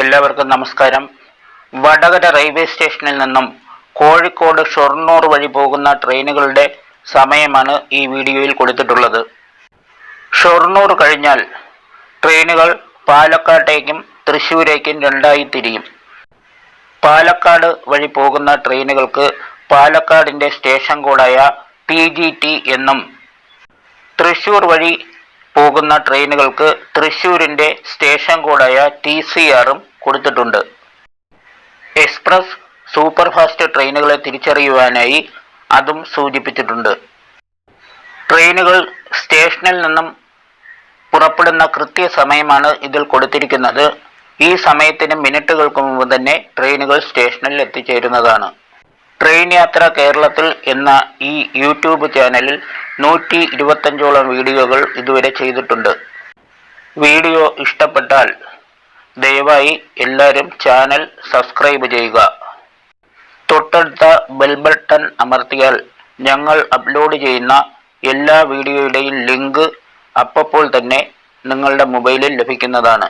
എല്ലാവർക്കും നമസ്കാരം. വടകര റെയിൽവേ സ്റ്റേഷനിൽ നിന്നും കോഴിക്കോട് ഷൊർണൂർ വഴി പോകുന്ന ട്രെയിനുകളുടെ സമയമാണ് ഈ വീഡിയോയിൽ കൊടുത്തിട്ടുള്ളത്. ഷൊർണൂർ കഴിഞ്ഞാൽ ട്രെയിനുകൾ പാലക്കാട്ടേക്കും തൃശ്ശൂരേക്കും രണ്ടായി തിരിയും. പാലക്കാട് വഴി പോകുന്ന ട്രെയിനുകൾക്ക് പാലക്കാടിന്റെ സ്റ്റേഷൻ കോഡായ ടി ജി ടി എന്നും തൃശ്ശൂർ വഴി പോകുന്ന ട്രെയിനുകൾക്ക് തൃശൂരിന്റെ സ്റ്റേഷൻ കോഡായ ടി സി ആറും കൊടുത്തിട്ടുണ്ട്. എക്സ്പ്രസ് സൂപ്പർഫാസ്റ്റ് ട്രെയിനുകളെ തിരിച്ചറിയുവാനായി അതും സൂചിപ്പിച്ചിട്ടുണ്ട്. ട്രെയിനുകൾ സ്റ്റേഷനിൽ നിന്നും പുറപ്പെടുന്ന കൃത്യസമയമാണ് ഇതിൽ കൊടുത്തിരിക്കുന്നത്. ഈ സമയത്തിന് മിനിറ്റുകൾക്ക് മുമ്പ് തന്നെ ട്രെയിനുകൾ സ്റ്റേഷനിൽ എത്തിച്ചേരുന്നതാണ്. ട്രെയിൻ യാത്ര കേരളത്തിൽ എന്ന ഈ യൂട്യൂബ് ചാനലിൽ നൂറ്റി ഇരുപത്തഞ്ചോളം വീഡിയോകൾ ഇതുവരെ ചെയ്തിട്ടുണ്ട്. വീഡിയോ ഇഷ്ടപ്പെട്ടാൽ ദയവായി എല്ലാവരും ചാനൽ സബ്സ്ക്രൈബ് ചെയ്യുക. തൊട്ടടുത്ത ബെൽ ബട്ടൺ അമർത്തിയാൽ ഞങ്ങൾ അപ്ലോഡ് ചെയ്യുന്ന എല്ലാ വീഡിയോയുടെയും ലിങ്ക് അപ്പോൾ തന്നെ നിങ്ങളുടെ മൊബൈലിൽ ലഭിക്കുന്നതാണ്.